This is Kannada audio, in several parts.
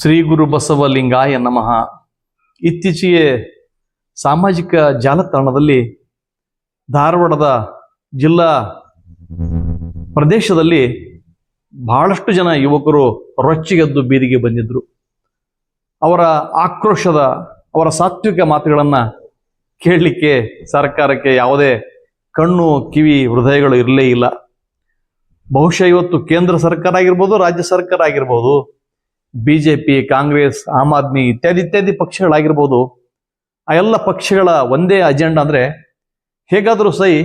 ಶ್ರೀ ಗುರು ಬಸವ ಲಿಂಗಾಯ ನಮಃ. ಇತ್ತೀಚೆಗೆ ಸಾಮಾಜಿಕ ಜಾಲತಾಣದಲ್ಲಿ ಧಾರವಾಡದ ಜಿಲ್ಲಾ ಪ್ರದೇಶದಲ್ಲಿ ಬಹಳಷ್ಟು ಜನ ಯುವಕರು ರೊಚ್ಚಿಗೆದ್ದು ಬೀದಿಗೆ ಬಂದಿದ್ರು. ಅವರ ಆಕ್ರೋಶದ, ಅವರ ಸಾತ್ವಿಕ ಮಾತುಗಳನ್ನು ಕೇಳಲಿಕ್ಕೆ ಸರ್ಕಾರಕ್ಕೆ ಯಾವುದೇ ಕಣ್ಣು, ಕಿವಿ, ಹೃದಯಗಳು ಇರಲೇ ಇಲ್ಲ. ಬಹುಶಃ ಇವತ್ತು ಕೇಂದ್ರ ಸರ್ಕಾರ ಆಗಿರ್ಬೋದು, ರಾಜ್ಯ ಸರ್ಕಾರ ಆಗಿರ್ಬೋದು ಬಿಜೆಪಿ, ಕಾಂಗ್ರೆಸ್, ಆಮ್ ಆದ್ಮಿ ಇತ್ಯಾದಿ ಇತ್ಯಾದಿ ಪಕ್ಷಗಳಾಗಿರ್ಬೋದು, ಆ ಎಲ್ಲ ಪಕ್ಷಗಳ ಒಂದೇ ಅಜೆಂಡಾ ಅಂದರೆ ಹೇಗಾದರೂ ಸಹಿ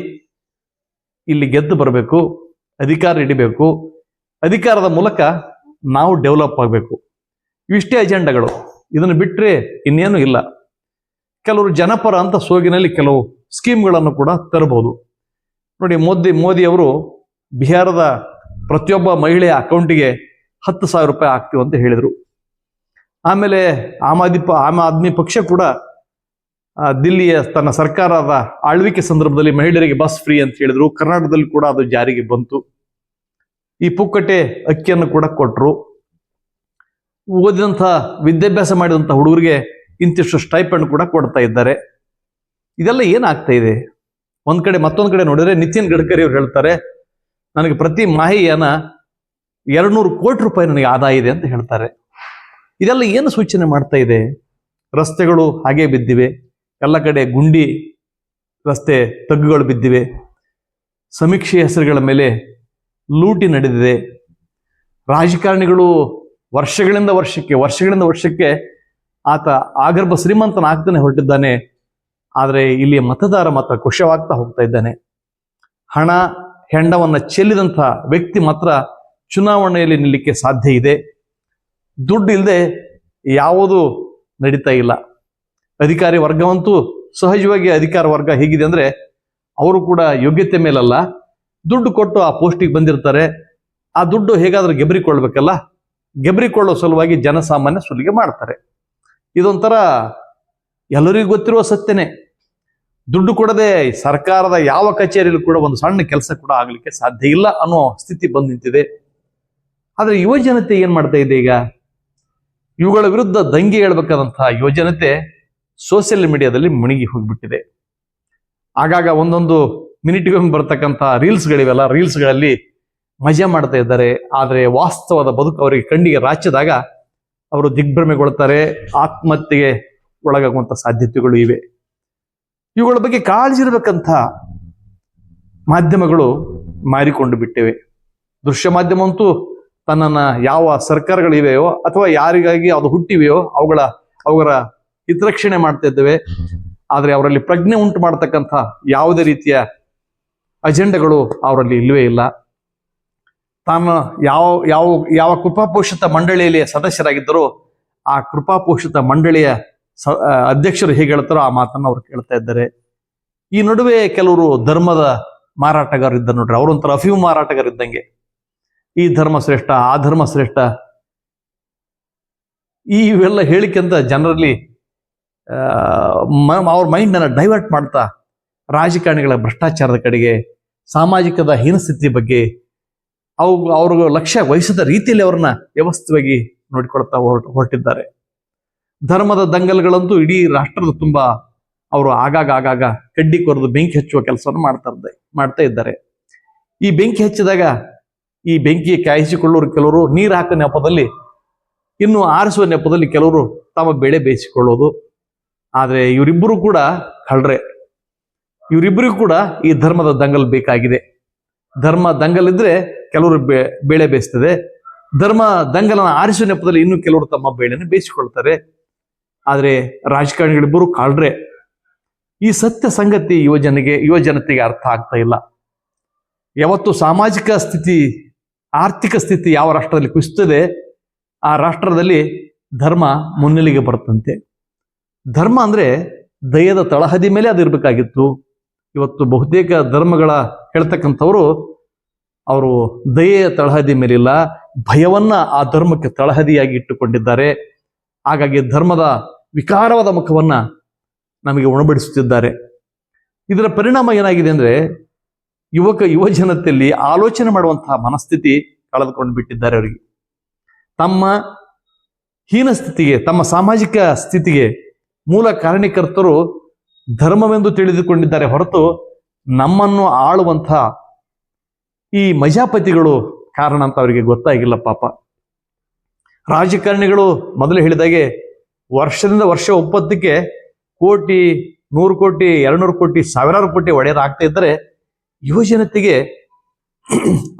ಇಲ್ಲಿ ಗೆದ್ದು ಬರಬೇಕು, ಅಧಿಕಾರ ಹಿಡಿಬೇಕು, ಅಧಿಕಾರದ ಮೂಲಕ ನಾವು ಡೆವಲಪ್ ಆಗಬೇಕು. ಇವಿಷ್ಟೇ ಅಜೆಂಡಾಗಳು. ಇದನ್ನು ಬಿಟ್ಟರೆ ಇನ್ನೇನು ಇಲ್ಲ. ಕೆಲವರು ಜನಪರ ಅಂತ ಸೋಗಿನಲ್ಲಿ ಕೆಲವು ಸ್ಕೀಮ್ಗಳನ್ನು ಕೂಡ ತರಬಹುದು. ನೋಡಿ, ಮೋದಿ ಮೋದಿ ಅವರು ಬಿಹಾರದ ಪ್ರತಿಯೊಬ್ಬ ಮಹಿಳೆಯ ಅಕೌಂಟಿಗೆ ಹತ್ತು ಸಾವಿರ ರೂಪಾಯಿ ಹಾಕ್ತೀವಿ ಅಂತ ಹೇಳಿದರು. ಆಮೇಲೆ ಆಮ್ ಆದಿ ಪ- ಆಮ್ ಆದ್ಮಿ ಪಕ್ಷ ಕೂಡ ದಿಲ್ಲಿಯ ತನ್ನ ಸರ್ಕಾರದ ಆಳ್ವಿಕೆ ಸಂದರ್ಭದಲ್ಲಿ ಮಹಿಳೆಯರಿಗೆ ಬಸ್ ಫ್ರೀ ಅಂತ ಹೇಳಿದ್ರು. ಕರ್ನಾಟಕದಲ್ಲಿ ಕೂಡ ಅದು ಜಾರಿಗೆ ಬಂತು. ಈ ಪುಕ್ಕಟೆ ಅಕ್ಕಿಯನ್ನು ಕೂಡ ಕೊಟ್ಟರು ಓದಿದಂಥ, ವಿದ್ಯಾಭ್ಯಾಸ ಮಾಡಿದಂಥ ಹುಡುಗರಿಗೆ ಇಂತಿಷ್ಟು ಸ್ಟೈಪಂಡ್ ಕೂಡ ಕೊಡ್ತಾ ಇದ್ದಾರೆ. ಇದೆಲ್ಲ ಏನಾಗ್ತಾ ಇದೆ? ಒಂದ್ ಕಡೆ ಮತ್ತೊಂದ್ ಕಡೆ ನೋಡಿದ್ರೆ ನಿತಿನ್ ಗಡ್ಕರಿ ಅವ್ರು ಹೇಳ್ತಾರೆ, ನನಗೆ ಪ್ರತಿ ಮಾಹಿತಿಯನ್ನ ಎರಡ್ನೂರು ಕೋಟಿ ರೂಪಾಯಿ ನನಗೆ ಆದಾಯ ಇದೆ ಅಂತ ಹೇಳ್ತಾರೆ. ಇದೆಲ್ಲ ಏನು ಸೂಚನೆ ಮಾಡ್ತಾ ಇದೆ? ರಸ್ತೆಗಳು ಹಾಗೆ ಬಿದ್ದಿವೆ. ಎಲ್ಲ ಕಡೆ ಗುಂಡಿ ರಸ್ತೆ ತಗ್ಗುಗಳು ಬಿದ್ದಿವೆ. ಸಮೀಕ್ಷೆ ಹೆಸರುಗಳ ಮೇಲೆ ಲೂಟಿ ನಡೆದಿದೆ. ರಾಜಕಾರಣಿಗಳು ವರ್ಷಗಳಿಂದ ವರ್ಷಕ್ಕೆ ವರ್ಷಗಳಿಂದ ವರ್ಷಕ್ಕೆ ಆತ ಆಗರ್ಭ ಶ್ರೀಮಂತನಾಗ್ತಾನೆ ಹೊರಟಿದ್ದಾನೆ. ಆದರೆ ಇಲ್ಲಿ ಮತದಾರ ಮಾತ್ರ ಖುಷವಾಗ್ತಾ ಹೋಗ್ತಾ ಇದ್ದಾನೆ. ಹಣ, ಹೆಂಡವನ್ನ ಚೆಲ್ಲಿದಂಥ ವ್ಯಕ್ತಿ ಮಾತ್ರ ಚುನಾವಣೆಯಲ್ಲಿ ನಿಲ್ಲಕ್ಕೆ ಸಾಧ್ಯ ಇದೆ. ದುಡ್ಡು ಇಲ್ಲದೆ ಯಾವುದು ನಡೀತಾ ಇಲ್ಲ. ಅಧಿಕಾರಿ ವರ್ಗವಂತೂ ಸಹಜವಾಗಿ ಅಧಿಕಾರ ವರ್ಗ ಹೇಗಿದೆ ಅಂದ್ರೆ ಅವರು ಕೂಡ ಯೋಗ್ಯತೆ ಮೇಲಲ್ಲ. ದುಡ್ಡು ಕೊಟ್ಟು ಆ ಪೋಸ್ಟಿಗೆ ಬಂದಿರ್ತಾರೆ. ಆ ದುಡ್ಡು ಹೇಗಾದರೂ ಗೆಬರಿಕೊಳ್ಬೇಕಲ್ಲ. ಗೆಬರಿಕೊಳ್ಳೋ ಸಲುವಾಗಿ ಜನಸಾಮಾನ್ಯ ಸುಲಿಗೆ ಮಾಡ್ತಾರೆ. ಇದೊಂಥರ ಎಲ್ಲರಿಗೂ ಗೊತ್ತಿರುವ ಸತ್ಯನೇ. ದುಡ್ಡು ಕೊಡದೆ ಸರ್ಕಾರದ ಯಾವ ಕಚೇರಿಯಲ್ಲೂ ಕೂಡ ಒಂದು ಸಣ್ಣ ಕೆಲಸ ಕೂಡ ಆಗಲಿಕ್ಕೆ ಸಾಧ್ಯ ಇಲ್ಲ ಅನ್ನೋ ಸ್ಥಿತಿ ಬಂದು ನಿಂತಿದೆ. ಆದ್ರೆ ಯುವಜನತೆ ಏನ್ ಮಾಡ್ತಾ ಇದೆ ಈಗ? ಇವುಗಳ ವಿರುದ್ಧ ದಂಗೆ ಹೇಳ್ಬೇಕಾದಂತಹ ಯುವಜನತೆ ಸೋಷಿಯಲ್ ಮೀಡಿಯಾದಲ್ಲಿ ಮುಣಿಗಿ ಹೋಗ್ಬಿಟ್ಟಿದೆ. ಆಗಾಗ ಒಂದೊಂದು ಮಿನಿಟ್ಗೊಮ್ಮೆ ಬರ್ತಕ್ಕಂಥ ರೀಲ್ಸ್ಗಳಿವೆಲ್ಲ ರೀಲ್ಸ್ಗಳಲ್ಲಿ ಮಜಾ ಮಾಡ್ತಾ ಇದ್ದಾರೆ. ಆದರೆ ವಾಸ್ತವದ ಬದುಕು ಅವರಿಗೆ ಕಣ್ಣಿಗೆ ರಾಚಿದಾಗ ಅವರು ದಿಗ್ಭ್ರಮೆಗೊಳ್ತಾರೆ, ಆತ್ಮಹತ್ಯೆಗೆ ಒಳಗಾಗುವಂಥ ಸಾಧ್ಯತೆಗಳು ಇವೆ. ಇವುಗಳ ಬಗ್ಗೆ ಕಾಳಜಿ ಇರಬೇಕಂತ ಮಾಧ್ಯಮಗಳು ಮಾರಿಕೊಂಡು ಬಿಟ್ಟಿವೆ. ದೃಶ್ಯ ಮಾಧ್ಯಮ ಅಂತೂ ತನ್ನನ್ನ ಯಾವ ಸರ್ಕಾರಗಳಿವೆಯೋ ಅಥವಾ ಯಾರಿಗಾಗಿ ಅದು ಹುಟ್ಟಿವೆಯೋ ಅವುಗಳ ಅವರ ಹಿತರಕ್ಷಣೆ ಮಾಡ್ತಾ ಇದ್ದೇವೆ. ಆದ್ರೆ ಅವರಲ್ಲಿ ಪ್ರಜ್ಞೆ ಉಂಟು ಮಾಡತಕ್ಕಂಥ ಯಾವುದೇ ರೀತಿಯ ಅಜೆಂಡಗಳು ಅವರಲ್ಲಿ ಇಲ್ಲವೇ ಇಲ್ಲ. ತಾನು ಯಾವ ಯಾವ ಯಾವ ಕೃಪಾಪೋಷಿತ ಮಂಡಳಿಯಲ್ಲಿ ಸದಸ್ಯರಾಗಿದ್ದರೂ ಆ ಕೃಪಾಪೋಷಿತ ಮಂಡಳಿಯ ಸ- ಅಧ್ಯಕ್ಷರು ಹೇಗೆ ಹೇಳ್ತಾರೋ ಆ ಮಾತನ್ನು ಅವ್ರು ಕೇಳ್ತಾ ಇದ್ದಾರೆ. ಈ ನಡುವೆ ಕೆಲವರು ಧರ್ಮದ ಮಾರಾಟಗಾರರಿದ್ದ ನೋಡ್ರಿ, ಅವರೊಂಥರ ಮಾರಾಟಗಾರ ಇದ್ದಂಗೆ. ಈ ಧರ್ಮ ಶ್ರೇಷ್ಠ, ಆ ಧರ್ಮ ಶ್ರೇಷ್ಠ. ಈ ಇವೆಲ್ಲ ಹೇಳಿಕೆ ಅಂತ ಜನರಲ್ಲಿ ಅವ್ರ ಮೈಂಡ್ ಅನ್ನ ಡೈವರ್ಟ್ ಮಾಡ್ತಾ, ರಾಜಕಾರಣಿಗಳ ಭ್ರಷ್ಟಾಚಾರದ ಕಡೆಗೆ, ಸಾಮಾಜಿಕದ ಹೀನಸ್ಥಿತಿ ಬಗ್ಗೆ, ಅವು, ಅವ್ರಿಗೂ ಲಕ್ಷ್ಯ ವಹಿಸದ ರೀತಿಯಲ್ಲಿ ಅವ್ರನ್ನ ವ್ಯವಸ್ಥಿತವಾಗಿ ನೋಡಿಕೊಳ್ತಾ ಹೊರಟ್- ಹೊರಟಿದ್ದಾರೆ. ಧರ್ಮದ ದಂಗಲ್ಗಳಂತೂ ಇಡೀ ರಾಷ್ಟ್ರದ ತುಂಬಾ ಅವರು ಆಗಾಗ ಆಗಾಗ ಕಡ್ಡಿ ಕೊರೆದು ಬೆಂಕಿ ಹಚ್ಚುವ ಕೆಲಸವನ್ನು ಮಾಡ್ತಾ ಇದ್ದ- ಮಾಡ್ತಾ ಇದ್ದಾರೆ. ಈ ಬೆಂಕಿ ಹಚ್ಚಿದಾಗ ಈ ಬೆಂಕಿ ಕಾಯಿಸಿಕೊಳ್ಳೋರು ಕೆಲವರು, ನೀರು ಹಾಕೋ ನೆಪದಲ್ಲಿ, ಇನ್ನು ಆರಿಸುವ ನೆಪದಲ್ಲಿ ಕೆಲವರು ತಮ್ಮ ಬೆಳೆ ಬೇಯಿಸಿಕೊಳ್ಳೋದು. ಆದರೆ ಇವರಿಬ್ಬರು ಕೂಡ ಕಳ್ರೆ ಇವರಿಬ್ಬರಿಗೂ ಕೂಡ ಈ ಧರ್ಮದ ದಂಗಲ್ ಬೇಕಾಗಿದೆ. ಧರ್ಮ ದಂಗಲ್ ಇದ್ರೆ ಕೆಲವರು ಬೇಳೆ ಬೇಯಿಸ್ತದೆ. ಧರ್ಮ ದಂಗಲನ ಆರಿಸುವ ನೆಪದಲ್ಲಿ ಇನ್ನು ಕೆಲವರು ತಮ್ಮ ಬೆಳೆಯನ್ನು ಬೇಯಿಸಿಕೊಳ್ತಾರೆ. ಆದರೆ ರಾಜಕಾರಣಿಗಳಿಬ್ಬರು ಕಳ್ರೆ ಈ ಸತ್ಯ ಸಂಗತಿ ಯುವಜನಿಗೆ ಯುವಜನತೆಗೆ ಯುವ ಜನತೆಗೆ ಅರ್ಥ ಆಗ್ತಾ ಇಲ್ಲ. ಯಾವತ್ತು ಸಾಮಾಜಿಕ ಸ್ಥಿತಿ ಆರ್ಥಿಕ ಸ್ಥಿತಿ ಯಾವ ರಾಷ್ಟ್ರದಲ್ಲಿ ಕುಸಿತದೆ, ಆ ರಾಷ್ಟ್ರದಲ್ಲಿ ಧರ್ಮ ಮುನ್ನೆಲೆಗೆ ಬರ್ತಂತೆ ಧರ್ಮ ಅಂದ್ರೆ ದಯದ ತಳಹದಿ ಮೇಲೆ ಅದು ಇರಬೇಕಾಗಿತ್ತು. ಇವತ್ತು ಬಹುತೇಕ ಧರ್ಮಗಳ ಹೇಳ್ತಕ್ಕಂಥವರು, ಅವರು ದಯೆಯ ತಳಹದಿ ಮೇಲಿಲ್ಲ, ಭಯವನ್ನ ಆ ಧರ್ಮಕ್ಕೆ ತಳಹದಿಯಾಗಿ ಇಟ್ಟುಕೊಂಡಿದ್ದಾರೆ. ಹಾಗಾಗಿ ಧರ್ಮದ ವಿಕಾರವಾದ ಮುಖವನ್ನ ನಮಗೆ ಉಣಬಡಿಸುತ್ತಿದ್ದಾರೆ. ಇದರ ಪರಿಣಾಮ ಏನಾಗಿದೆ ಅಂದ್ರೆ ಯುವಕ ಯುವಜನತೆಯಲ್ಲಿ ಆಲೋಚನೆ ಮಾಡುವಂತಹ ಮನಸ್ಥಿತಿ ಕಳೆದುಕೊಂಡು ಬಿಟ್ಟಿದ್ದಾರೆ ಅವರಿಗೆ. ತಮ್ಮ ಹೀನ ಸ್ಥಿತಿಗೆ, ತಮ್ಮ ಸಾಮಾಜಿಕ ಸ್ಥಿತಿಗೆ ಮೂಲ ಕಾರಣೀಕರ್ತರು ಧರ್ಮವೆಂದು ತಿಳಿದುಕೊಂಡಿದ್ದಾರೆ ಹೊರತು ನಮ್ಮನ್ನು ಆಳುವಂಥ ಈ ಮಜಾಪತಿಗಳು ಕಾರಣ ಅಂತ ಅವರಿಗೆ ಗೊತ್ತಾಗಿಲ್ಲ ಪಾಪ. ರಾಜಕಾರಣಿಗಳು ಮೊದಲು ಹೇಳಿದಾಗೆ ವರ್ಷದಿಂದ ವರ್ಷ ಒಪ್ಪತ್ತಕ್ಕೆ ಕೋಟಿ ನೂರು ಕೋಟಿ, ಎರಡ್ನೂರು ಕೋಟಿ, ಸಾವಿರಾರು ಕೋಟಿ ಒಡೆಯರಾಗ್ತಾ ಇದ್ದರೆ ಯುವ ಜನತೆಗೆ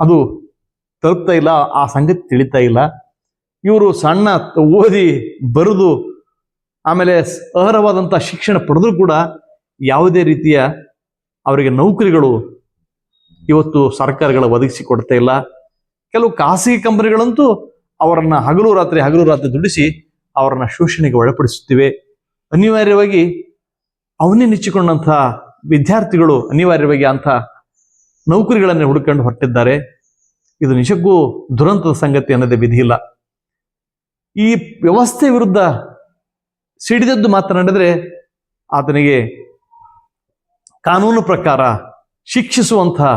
ಅದು ತಲುಪ್ತಾ ಇಲ್ಲ, ಆ ಸಂಗತಿ ತಿಳಿತಾ ಇಲ್ಲ. ಇವರು ಸಣ್ಣ ಓದಿ ಬರೆದು ಆಮೇಲೆ ಅರ್ಹವಾದಂಥ ಶಿಕ್ಷಣ ಪಡೆದರೂ ಕೂಡ ಯಾವುದೇ ರೀತಿಯ ಅವರಿಗೆ ನೌಕರಿಗಳು ಇವತ್ತು ಸರ್ಕಾರಗಳು ಒದಗಿಸಿ ಕೊಡ್ತಾ ಇಲ್ಲ. ಕೆಲವು ಖಾಸಗಿ ಕಂಪನಿಗಳಂತೂ ಅವರನ್ನು ಹಗಲು ರಾತ್ರಿ ಹಗಲು ರಾತ್ರಿ ದುಡಿಸಿ ಅವರನ್ನು ಶೋಷಣೆಗೆ ಒಳಪಡಿಸುತ್ತಿವೆ. ಅನಿವಾರ್ಯವಾಗಿ ಅವನೇ ನೆಚ್ಚಿಕೊಂಡಂಥ ವಿದ್ಯಾರ್ಥಿಗಳು ಅನಿವಾರ್ಯವಾಗಿ ಅಂಥ ನೌಕರಿಗಳನ್ನು ಹುಡುಕೊಂಡು ಹೊರಟಿದ್ದಾರೆ. ಇದು ನಿಜಕ್ಕೂ ದುರಂತದ ಸಂಗತಿ ಅನ್ನೋದೇ ವಿಧಿ ಇಲ್ಲ ಈ ವ್ಯವಸ್ಥೆ ವಿರುದ್ಧ ಸಿಡಿದದ್ದು ಮಾತನಾಡಿದ್ರೆ ಆತನಿಗೆ ಕಾನೂನು ಪ್ರಕಾರ ಶಿಕ್ಷಿಸುವಂತಹ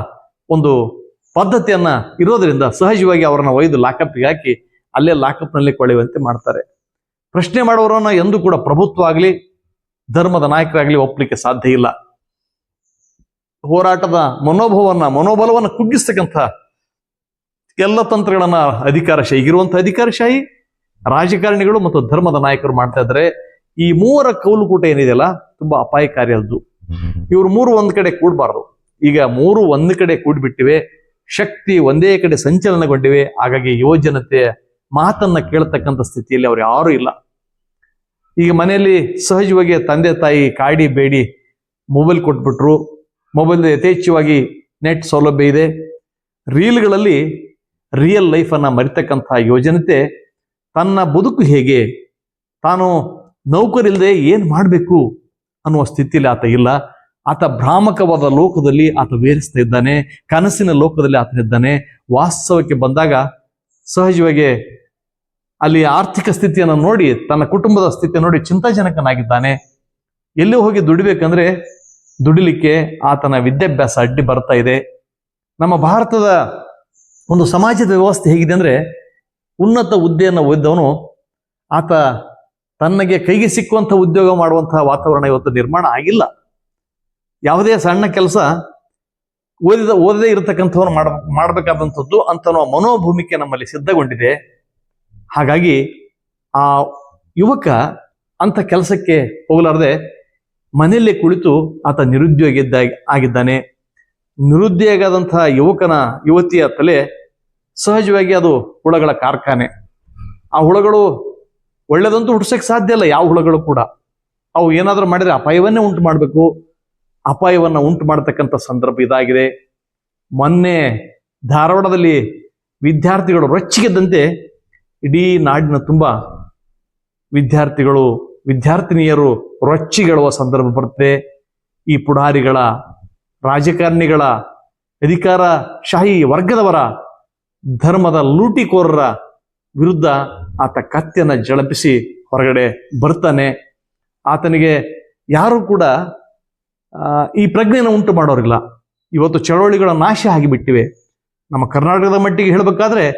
ಒಂದು ಪದ್ಧತಿಯನ್ನ ಇರೋದ್ರಿಂದ ಸಹಜವಾಗಿ ಅವರನ್ನ ಒಯ್ದು ಲಾಕಪ್ಗೆ ಹಾಕಿ ಅಲ್ಲೇ ಲಾಕಪ್ನಲ್ಲಿ ಕೊಳೆಯುವಂತೆ ಮಾಡ್ತಾರೆ. ಪ್ರಶ್ನೆ ಮಾಡುವವರನ್ನ ಎಂದೂ ಕೂಡ ಪ್ರಭುತ್ವ ಆಗಲಿ, ಧರ್ಮದ ನಾಯಕರಾಗಲಿ ಒಪ್ಪಲಿಕ್ಕೆ ಸಾಧ್ಯ ಇಲ್ಲ. ಹೋರಾಟದ ಮನೋಭಾವವನ್ನು, ಮನೋಬಲವನ್ನ ಕುಗ್ಗಿಸ್ತಕ್ಕಂಥ ಎಲ್ಲ ತಂತ್ರಗಳನ್ನ ಅಧಿಕಾರಶಾಹಿ, ಈಗಿರುವಂಥ ಅಧಿಕಾರಶಾಹಿ, ರಾಜಕಾರಣಿಗಳು ಮತ್ತು ಧರ್ಮದ ನಾಯಕರು ಮಾಡ್ತಾ ಇದ್ದಾರೆ. ಈ ಮೂವರ ಕೌಲುಕೂಟ ಏನಿದೆಯಲ್ಲ, ತುಂಬಾ ಅಪಾಯಕಾರಿ ಅದು ಇವರು ಮೂರು ಒಂದ್ ಕಡೆ ಕೂಡಬಾರ್ದು. ಈಗ ಮೂರು ಒಂದ್ ಕಡೆ ಕೂಡ್ಬಿಟ್ಟಿವೆ, ಶಕ್ತಿ ಒಂದೇ ಕಡೆ ಸಂಚಲನಗೊಂಡಿವೆ, ಹಾಗಾಗಿ ಯುವ ಜನತೆಯ ಮಾತನ್ನ ಕೇಳ್ತಕ್ಕಂಥ ಸ್ಥಿತಿಯಲ್ಲಿ ಅವ್ರು ಯಾರು ಇಲ್ಲ. ಈಗ ಮನೆಯಲ್ಲಿ ಸಹಜವಾಗಿ ತಂದೆ ತಾಯಿ ಕಾಡಿ ಬೇಡಿ, ಮೊಬೈಲ್ ಕೊಟ್ಬಿಟ್ರು ಮೊಬೈಲ್ ಯಥೇಚ್ಛವಾಗಿ ನೆಟ್ ಸೌಲಭ್ಯ ಇದೆ. ರೀಲ್ಗಳಲ್ಲಿ ರಿಯಲ್ ಲೈಫನ್ನು ಮರಿತಕ್ಕಂಥ ಯುವಜನತೆ ತನ್ನ ಬದುಕು ಹೇಗೆ, ತಾನು ನೌಕರಿಲ್ಲದೆ ಏನು ಮಾಡಬೇಕು ಅನ್ನುವ ಸ್ಥಿತಿಯಲ್ಲಿ ಆತ ಇಲ್ಲ. ಆತ ಭ್ರಾಮಕವಾದ ಲೋಕದಲ್ಲಿ ಆತ ವೇರಿಸ್ತಾ ಇದ್ದಾನೆ, ಕನಸಿನ ಲೋಕದಲ್ಲಿ ಆತನಿದ್ದಾನೆ ವಾಸ್ತವಕ್ಕೆ ಬಂದಾಗ ಸಹಜವಾಗಿ ಅಲ್ಲಿ ಆರ್ಥಿಕ ಸ್ಥಿತಿಯನ್ನು ನೋಡಿ, ತನ್ನ ಕುಟುಂಬದ ಸ್ಥಿತಿ ನೋಡಿ ಚಿಂತಾಜನಕನಾಗಿದ್ದಾನೆ. ಎಲ್ಲಿ ಹೋಗಿ ದುಡಿಬೇಕಂದ್ರೆ ದುಡಿಲಿಕ್ಕೆ ಆತನ ವಿದ್ಯಾಭ್ಯಾಸ ಅಡ್ಡಿ ಬರ್ತಾ ಇದೆ. ನಮ್ಮ ಭಾರತದ ಒಂದು ಸಮಾಜದ ವ್ಯವಸ್ಥೆ ಹೇಗಿದೆ ಅಂದ್ರೆ ಉನ್ನತ ಹುದ್ದೆಯನ್ನು ಓದಿದವನು ಆತ ತನ್ನಗೆ ಕೈಗೆ ಸಿಕ್ಕುವಂಥ ಉದ್ಯೋಗ ಮಾಡುವಂತಹ ವಾತಾವರಣ ಇವತ್ತು ನಿರ್ಮಾಣ ಆಗಿಲ್ಲ. ಯಾವುದೇ ಸಣ್ಣ ಕೆಲಸ ಓದಿದ, ಓದದೇ ಇರತಕ್ಕಂಥವ್ರು ಮಾಡ, ಮಾಡಬೇಕಾದಂಥದ್ದು ಅಂತ ಮನೋಭೂಮಿಕೆ ನಮ್ಮಲ್ಲಿ ಸಿದ್ಧಗೊಂಡಿದೆ. ಹಾಗಾಗಿ ಆ ಯುವಕ ಅಂತ ಕೆಲಸಕ್ಕೆ ಹೋಗಲಾರದೆ ಮನೆಯಲ್ಲೇ ಕುಳಿತು ಆತ ನಿರುದ್ಯೋಗಿ ಇದ್ದ ಆಗಿದ್ದಾನೆ. ನಿರುದ್ಯೋಗದಂತಹ ಯುವಕನ ಯುವತಿಯ ತಲೆ ಸಹಜವಾಗಿ ಅದು ಹುಳಗಳ ಕಾರ್ಖಾನೆ. ಆ ಹುಳಗಳು ಒಳ್ಳೇದಂತೂ ಹುಡ್ಸಕ್ಕೆ ಸಾಧ್ಯ ಇಲ್ಲ ಯಾವ ಹುಳಗಳು ಕೂಡ. ಅವು ಏನಾದರೂ ಮಾಡಿದರೆ ಅಪಾಯವನ್ನೇ ಉಂಟು ಮಾಡಬೇಕು. ಅಪಾಯವನ್ನು ಉಂಟು ಮಾಡತಕ್ಕಂಥ ಸಂದರ್ಭ ಇದಾಗಿದೆ. ಮೊನ್ನೆ ಧಾರವಾಡದಲ್ಲಿ ವಿದ್ಯಾರ್ಥಿಗಳು ರೊಚ್ಚಿಗೆದ್ದಂತೆ ಇಡೀ ನಾಡಿನ ತುಂಬ ವಿದ್ಯಾರ್ಥಿಗಳು ವಿದ್ಯಾರ್ಥಿನಿಯರು ರೊಚ್ಚಿಗೆಳುವ ಸಂದರ್ಭ ಬರುತ್ತೆ. ಈ ಪುಡಾರಿಗಳ ರಾಜಕಾರಣಿಗಳ ಅಧಿಕಾರ ಶಾಹಿ ವರ್ಗದವರ, ಧರ್ಮದ ಲೂಟಿಕೋರರ ವಿರುದ್ಧ ಆತ ಕತ್ತೆಯನ್ನು ಜಳಪಿಸಿ ಹೊರಗಡೆ ಬರ್ತಾನೆ. ಆತನಿಗೆ ಯಾರು ಕೂಡ ಈ ಪ್ರಜ್ಞೆಯನ್ನು ಉಂಟು ಮಾಡೋರಿಲ್ಲ. ಇವತ್ತು ಚಳವಳಿಗಳ ನಾಶ ಆಗಿಬಿಟ್ಟಿವೆ. ನಮ್ಮ ಕರ್ನಾಟಕದ ಮಟ್ಟಿಗೆ ಹೇಳಬೇಕಾದ್ರೆ,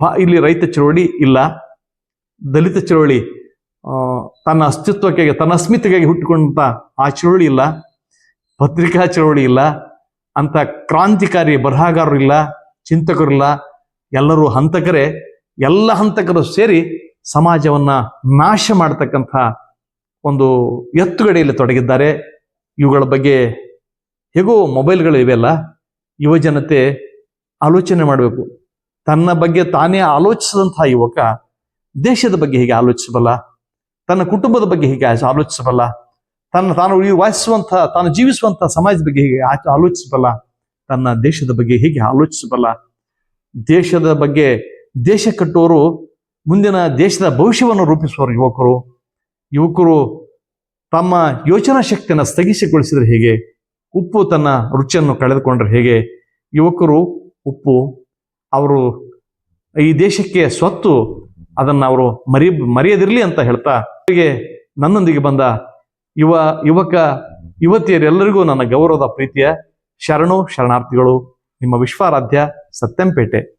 ಬಾ, ಇಲ್ಲಿ ರೈತ ಚಳವಳಿ ಇಲ್ಲ, ದಲಿತ ಚಳವಳಿ ತನ್ನ ಅಸ್ತಿತ್ವಕ್ಕೆ ತನ್ನ ಅಸ್ಮಿತೆಗಾಗಿ ಹುಟ್ಟಿಕೊಂಡಂತ ಆ ಚಳವಳಿ ಇಲ್ಲ, ಪತ್ರಿಕಾ ಚಳವಳಿ ಇಲ್ಲ, ಅಂತ ಕ್ರಾಂತಿಕಾರಿ ಬರಹಗಾರರು ಇಲ್ಲ ಚಿಂತಕರಿಲ್ಲ ಎಲ್ಲರೂ ಹಂತಕರೇ, ಎಲ್ಲ ಹಂತಕರು ಸೇರಿ ಸಮಾಜವನ್ನ ನಾಶ ಮಾಡತಕ್ಕಂಥ ಒಂದು ಎತ್ತುಗಡೆಯಲ್ಲಿ ತೊಡಗಿದ್ದಾರೆ. ಇವುಗಳ ಬಗ್ಗೆ ಹೇಗೋ ಮೊಬೈಲ್ಗಳು ಇವೆಲ್ಲ, ಯುವ ಜನತೆ ಆಲೋಚನೆ ಮಾಡಬೇಕು. ತನ್ನ ಬಗ್ಗೆ ತಾನೇ ಆಲೋಚಿಸಿದಂಥ ಯುವಕ ದೇಶದ ಬಗ್ಗೆ ಹೇಗೆ ಆಲೋಚಿಸಬಲ್ಲ? ತನ್ನ ಕುಟುಂಬದ ಬಗ್ಗೆ ಹೇಗೆ ಆಲೋಚಿಸಬಲ್ಲ. ತನ್ನ ತಾನು ವಾಸಿಸುವಂತಹ ತಾನು ಜೀವಿಸುವಂತಹ ಸಮಾಜದ ಬಗ್ಗೆ ಹೇಗೆ ಆಲೋಚಿಸಬಲ್ಲ. ತನ್ನ ದೇಶದ ಬಗ್ಗೆ ಹೇಗೆ ಆಲೋಚಿಸಬಲ್ಲ. ದೇಶದ ಬಗ್ಗೆ ದೇಶ ಕಟ್ಟುವರು ಮುಂದಿನ ದೇಶದ ಭವಿಷ್ಯವನ್ನು ರೂಪಿಸುವವರು ಯುವಕರು. ಯುವಕರು ತಮ್ಮ ಯೋಚನಾ ಶಕ್ತಿಯನ್ನು ಸ್ಥಗಿಸಿಗೊಳಿಸಿದ್ರೆ ಹೇಗೆ? ಉಪ್ಪು ತನ್ನ ರುಚಿಯನ್ನು ಕಳೆದುಕೊಂಡ್ರೆ ಹೇಗೆ? ಯುವಕರು ಉಪ್ಪು, ಅವರು ಈ ದೇಶಕ್ಕೆ ಸ್ವತ್ತು, ಅದನ್ನು ಅವರು ಮರಿ ಮರೆಯದಿರಲಿ ಅಂತ ಹೇಳ್ತಾ ನನ್ನೊಂದಿಗೆ ಬಂದ ಯುವ ಯುವಕ ಯುವತಿಯರೆಲ್ಲರಿಗೂ ನನ್ನ ಗೌರವದ ಪ್ರೀತಿಯ ಶರಣು ಶರಣಾರ್ಥಿಗಳು ನಿಮ್ಮ ವಿಶ್ವಾರಾಧ್ಯ ಸತ್ಯಂಪೇಟೆ.